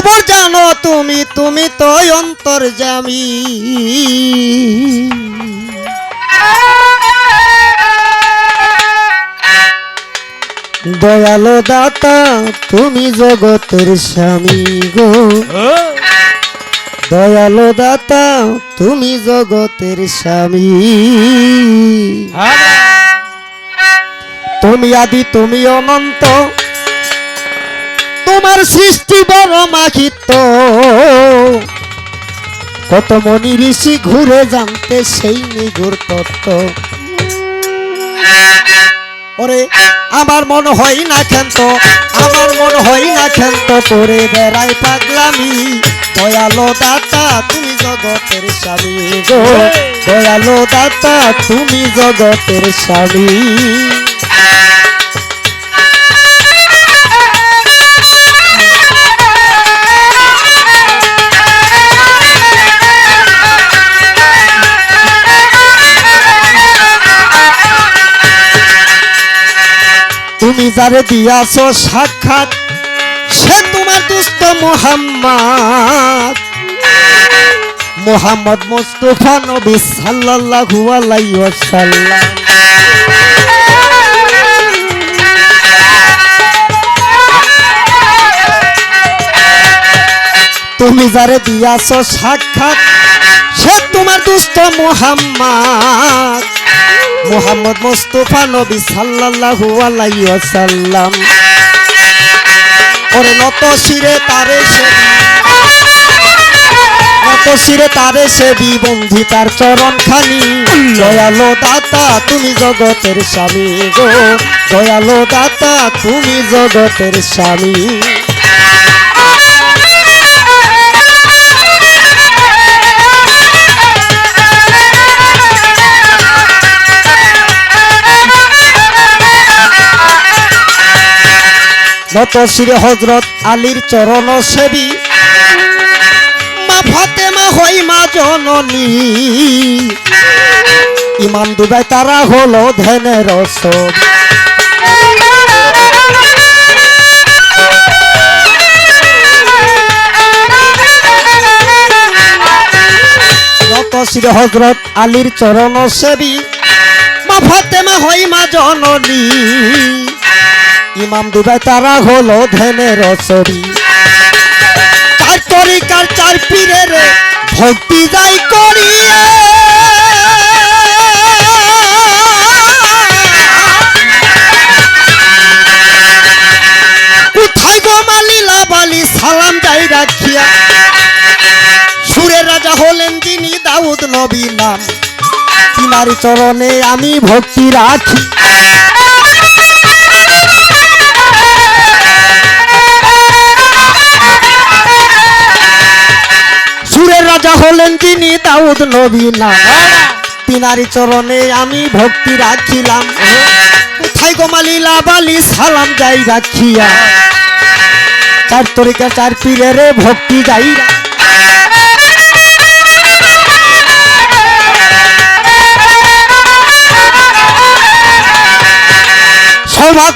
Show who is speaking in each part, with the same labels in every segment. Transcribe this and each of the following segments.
Speaker 1: খবর জানো তুমি তুমি তো অন্তর জামি দয়ালো দাতা তুমি জগতের স্বামী গো। দয়ালো দাতা তুমি জগতের স্বামী। তুমি আদি তুমি অনন্ত তোমার সৃষ্টি বড় মাখিত কত মনি ঋষি ঘুরে জানতে সেই নিগুর তত্ত্ব। ওরে, আমার মন হয় না খেন্ত আমার মন হয় না খেন্ত তোরে বেড়াই পাগলামি। দয়ালো দাতা, তুমি জগতের স্বামী গো। দয়ালো দাতা, তুমি জগতের স্বামী। যারে দিয়াছ সাক্ষাৎ, সে তোমার দুস্থ মোহাম্মদ। মোহাম্মদ মুস্তফা নবী সাল্লাল্লাহু আলাইহি ওয়াসাল্লাম। তুমি যারে দিয়াছ সাক্ষাৎ, সে তোমার দুস্থ মোহাম্মদ। মোহাম্মদ মুস্তফা নবী সাল্লাল্লাহু আলাইহি ওয়াসাল্লাম। ওরে নত শিরে তারে সে নত শিরে তারে সেবি বন্ধি তার চরণ খানি। দয়ালো দাতা, তুমি জগতের স্বামী গো। দয়ালো দাতা, তুমি জগতের স্বামী নত শিরে হজরত আলীর চরণ সেবী। মা ফাতেমা হই মা জননী। ইমান ডুবাই তারা হলো ধ্যানের সব। নত শিরে হজরত আলীর চরণ সেবী। মা ফাতেমা হই মা জননী। ইমাম দুবাই তারা হলো ধ্যানের রসরি চার তরিকার চার পীরের ভক্তি যাই করি কোথায় গো মালিলা বালি, সালাম যাই রাখিয়া। সুরের রাজা হলেন যিনি দাউদ নবী নাম। তিনার চরণে আমি ভক্তি রাখি। হলেন তিনি দাউদ নবী না তিনারি চরণে আমি ভক্তি রাখিলাম। কোথায় গোমালি লাবালি সালাম যাই রাখিয়া। চার তরিকা চার পীরের ভক্তি যাই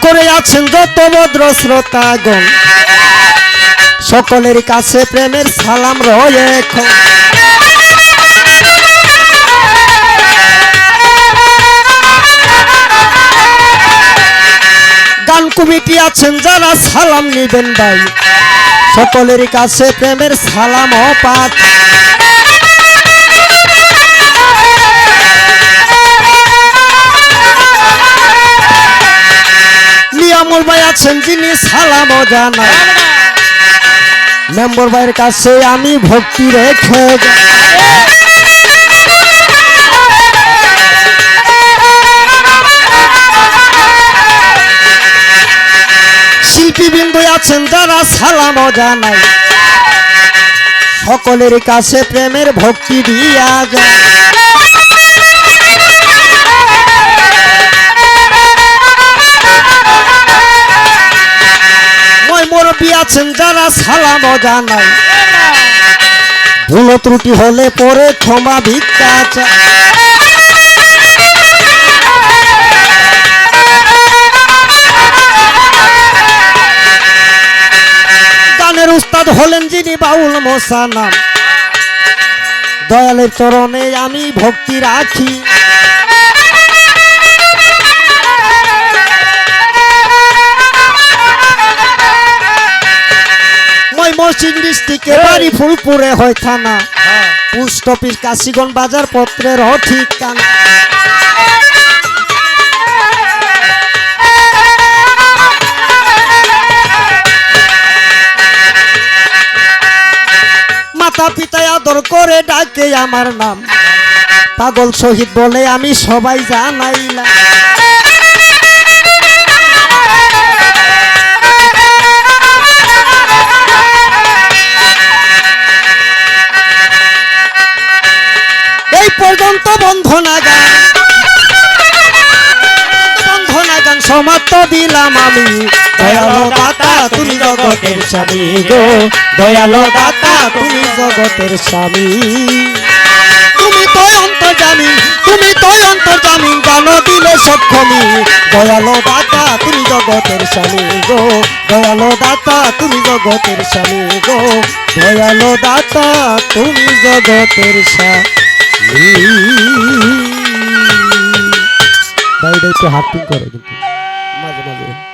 Speaker 1: করে আছেন যত ভদ্র শ্রোতাগণ। সকলের কাছে প্রেমের সালাম রয়ে গান কমিটি আছেন যারা সালাম নিবেন ভাই। সকলের কাছে প্রেমের সালাম পাঠ নিয়ামুল ভাই আছেন যিনি সালাম মেম্বর ভাইয়ের কাছে আমি ভক্তি রেখে আছেন যারা সালাম জানাই সকলের কাছে প্রেমের ভক্তি দিয়া যায়। যারা সালাম জানাই ভুল ত্রুটি হলে পরে ক্ষমা ভিক্ষা চায়। গানের উস্তাদ হলেন যিনি বাউল মোসানাম দয়ালের চরণে আমি ভক্তি রাখি। মই মসজিদ ডিস্ট্রিক্টে বাড়ি ফুলপুরে হয় থানা।
Speaker 2: হ্যাঁ।
Speaker 1: পোস্ট অফিস কাশিগঞ্জ বাজার পত্রের ঠিকানা। আদর করে ডাকে আমার নাম। পাগল শহীদ বলে আমি সবাই জানাইলাম। এই পর্যন্ত বন্ধনা গান বন্ধনা গান সমাপ্ত দিলাম আমি। দাতা তুমি জগতের স্বামী গো। দয়ালো দাতা তুমি জগতের স্বামী। তুমি তো অন্তর্জামী তুমি তো অন্তর্জামী জানো দিলে সক্ষমী দয়ালো দাতা তুমি জগতের স্বামী গো। দয়ালো দাতা তুমি জগতের স্বামী গো। দয়ালো দাতা তুমি জগতের স্বামী। ভাই একটু হার্টিং করে কিন্তু। মাঝে মাঝে।